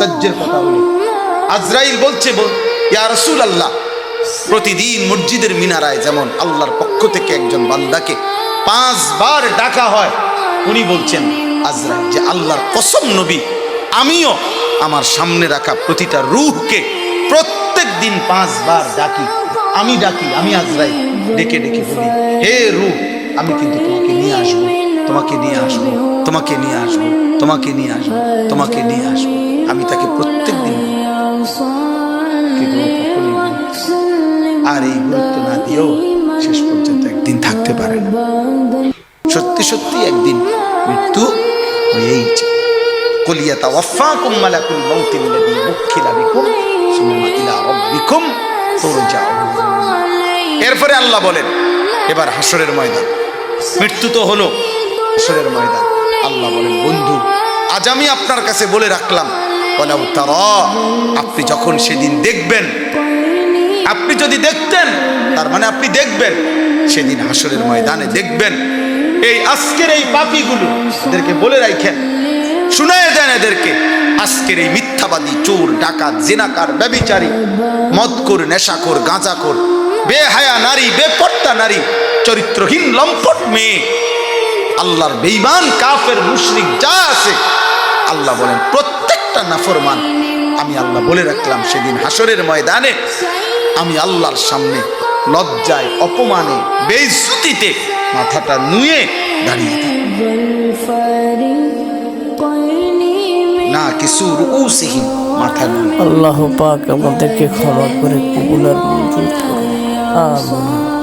আশ্চর্যের কথা হলো আজরাইল বলছে, বল রসুল আল্লাহ প্রতিদিন মসজিদের মিনারায় যেমন আল্লাহর পক্ষ থেকে একজন বান্দাকে পাঁচবার ডাকা হয়, উনি বলছেন, আজরাইল, যে আল্লাহর কসম নবী, আমিও আমার সামনে রাখা প্রতিটা রুহকে প্রত্যেক দিন পাঁচবার ডাকি। আমি ডাকি, আমি আজরাইল, ডেকে ডেকে বলি, হে রুহ, আমি কিন্তু তোমাকে নিয়ে আসব, তোমাকে নিয়ে আসব, তোমাকে নিয়ে আসব, তোমাকে নিয়ে আসব, তোমাকে নিয়ে আসব। আমি তাকে প্রত্যেক দিন। আর এই গুরুত্ব না দিয়েও শেষ পর্যন্ত একদিন থাকতে পারে সত্যি সত্যি একদিন মৃত্যু হয়েইছে কলিয়াতা ওয়াফাকুম মালাকুল মাউতিল লাযী বুক্খিলা বিকুম, সুম্মা ইলা রাব্বিকুম তুরজাউন। এরপরে আল্লাহ বলেন, এবার হাসরের ময়দান। মৃত্যু তো হলো হাসরের ময়দান। আল্লাহ বলেন, বন্ধু, আজ আমি আপনার কাছে বলে রাখলাম আপনি যখন সেদিন দেখবেন, আপনি যদি দেখতেন, তার মানে আপনি দেখবেন, সেদিন হাসরের ময়দানে দেখবেন, এই আজকের এই পাপিগুলো এদেরকে বলে রাখেন, শুনায় দেন এদেরকে, আজকের এই মিথ্যাবাদী চোর, ডাকাত, জেনাকার, ব্যবিচারী মদকর নেশাকর গাঁজাকর বেহায়া নারী বেপট্টা নারী, চরিত্রহীন, লম্পট মেয়ে, আল্লাহর বেইমান কাফের, মুশরিক, যা আছে, আল্লাহ বলেন প্রত্যেকটা নাফরমান আমি আল্লাহ বলে রাখলাম সেদিন হাসরের ময়দানে। আমি আল্লাহর সামনে লজ্জায়, অপমানে, বেইজ্জতিতে মাথাটা নুয়ে দাঁড়িয়ে না কিছু রুসিহীন মাথা আল্লাহ পাক আমাদেরকে ক্ষমা করে কবুলার মঞ্জুর করুন।